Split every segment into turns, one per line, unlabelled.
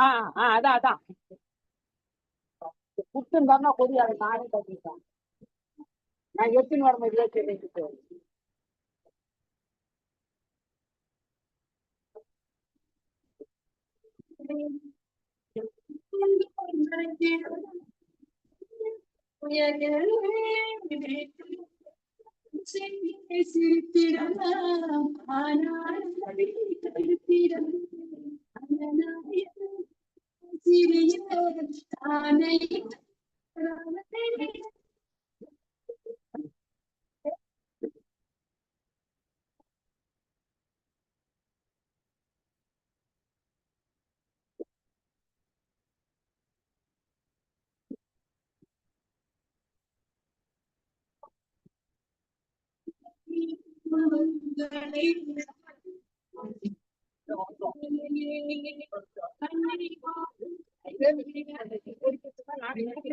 ஆ ஆ அதான் அதான் குத்துன்னு கொடி அதை நானே கட்டிட்டேன் நான் எத்தனை வர மாதிரி சொல்லிட்டு
சிரித்திடலாம் ஆனால் தானை
நானே போய் பேசி வரேன்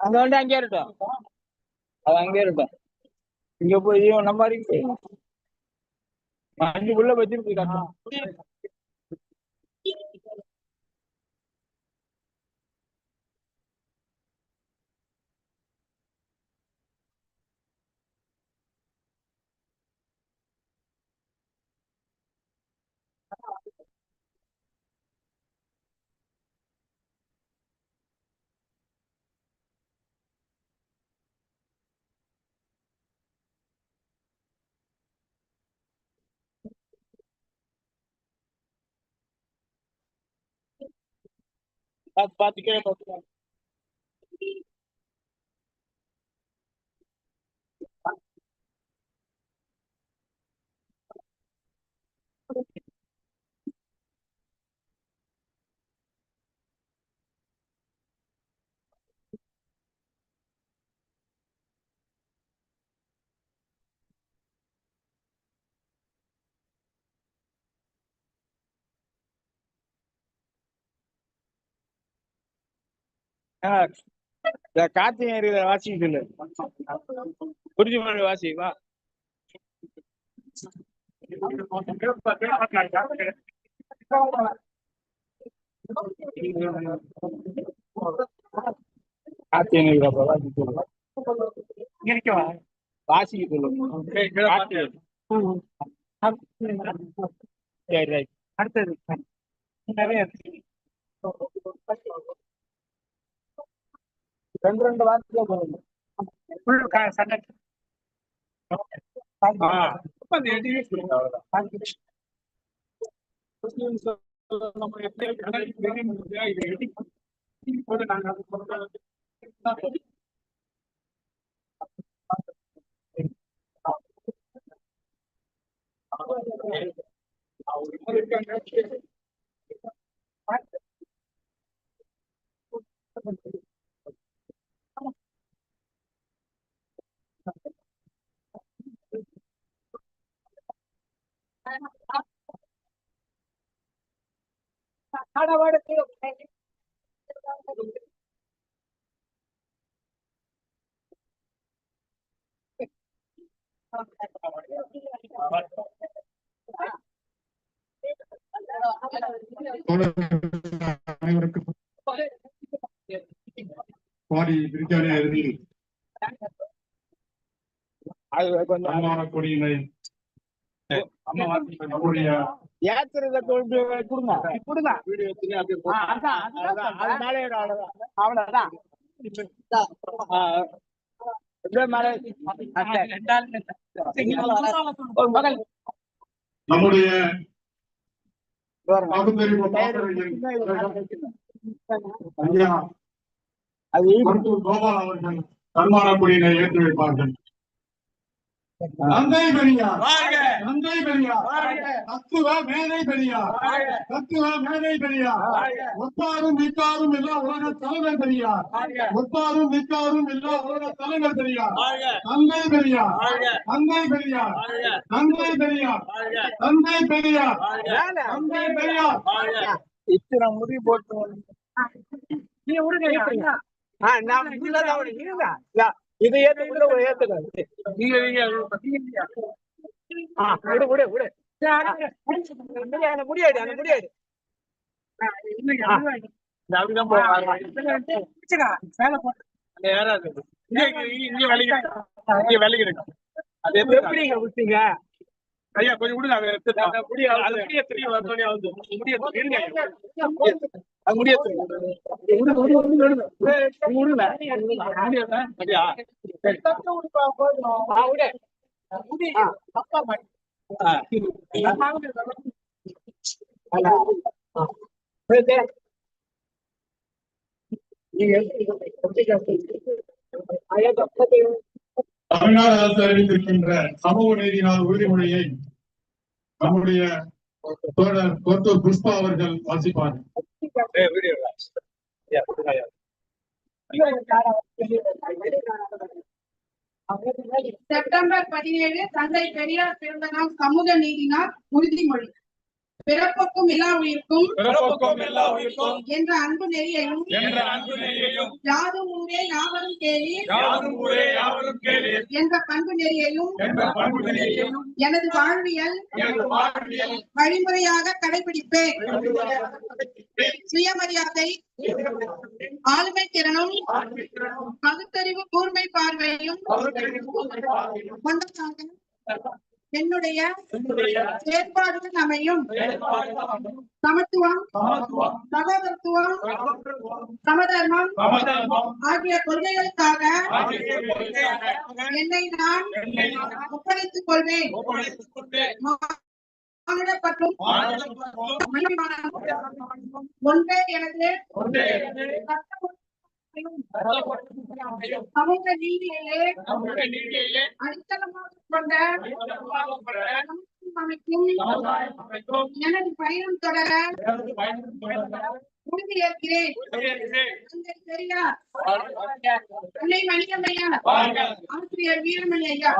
அங்க வந்து அங்கே இருக்கட்டும் அது அங்கே இருக்கட்டும் இங்க போய் நம்ம வரைக்கும் அஞ்சு உள்ள வச்சுட்டு போய் காட்டணும். பார்த்து இந்த கார்த்திகை ஏரியில குறிஞ்சி மலை வாசி வா. கார்த்திகை ஏரியில வாசிக்க சொல்லு வாசிக்க சொல்லு கார்த்திகை. சரி ரைட். அடுத்தது. நிறைய இருக்கு. ரெண்டு ரெண்டு வாரத்துல போகணும் நம்ம எப்படி
அனைவருக்கும் பாடி பிரித்தானியா இறுதியில் கொடியினை
கொண்டு கொடுங்க. கொடுங்க. அவ்வளவுதான்.
நம்முடைய கோபால் அவர்கள் சன்மான கொடியினை ஏற்றி வைப்பார்கள். தந்தை பெரியார்
வாழ்க
தந்தை பெரியார்
வாழ்க
தத்துவ மேதை பெரியார்
வாழ்க
தத்துவ மேதை பெரியார்
வாழ்க
ஒப்பாரும் மிக்காரும் எல்லா உலக தலைவர் பெரியார்
வாழ்க
ஒப்பாரும் மிக்காரும் எல்லா உலக தலைவர் பெரியார்
வாழ்க
தந்தை பெரியார்
வாழ்க
தந்தை பெரியார்
வாழ்க
தந்தை பெரியார்
வாழ்க
தந்தை பெரியார்
வாழ்க
தந்தை பெரியார்
வாழ்க இத்தனை முடி போட்டு நீ விடுங்க ஆ நான் இதை ஏத்து இதுல ஒரு ஏத்துங்க நீங்க நீங்க விடு விடு விடு. முடியாது அந்த முடியாது அந்த முடியாது ஐயா கொஞ்சம் விடுங்க அதை எடுத்துட்டு அது முடிய அது முடிய தெரிய வரணும் வந்து முடிய இருங்க அது முடிய
தமிழ்நாடு அரசு அறிவித்திருக்கின்ற சமூக நீதி நாள் உறுதிமொழியை நம்முடைய தோழர் புஷ்பா அவர்கள் வாசிப்பார்கள்
செப்டம்பர் பதினேழு தந்தை பெரியார் பிறந்த நாள் சமூக நீதினால் உறுதிமொழி. பிறப்புக்கும் எல்லா உயிர்க்கும்
பிறப்புக்கும் எல்லா உயிர்க்கும்
என்ற அன்பு நெறியையும்
என்ற அன்பு நெறியையும்
யாதும் ஊரே யாவரும் கேளி
யாரும் ஊரே யாவரும் கேளீர்
என்ற பண்பு நெறியையும்
என்ற பண்பு நெறியையும்
எனது வாழ்வியல்
எனது வாழ்வியல்
வழிமுறையாக கடைபிடிப்பேன். சுயமரியாதை ஆளுமை திறனும் பகுத்தறிவு கூர்மை பார்வையும் கொண்டதாக என்னுடைய செயற்பாடுகள் அமையும். சமத்துவம் சகோதரத்துவம் சமதர்மம் ஆகிய கொள்கைகளுக்காக என்னை நான் ஒப்படைத்துக் கொள்வேன். ஒன்றே எனது சமூக நீதியிலே அடித்தளமாக கொண்ட அமைக்கும் எனது பயணம் தொடர உறுதியேற்கிறேன். தந்தை அன்னை ஆசிரியர் வீரமணி ஐயா.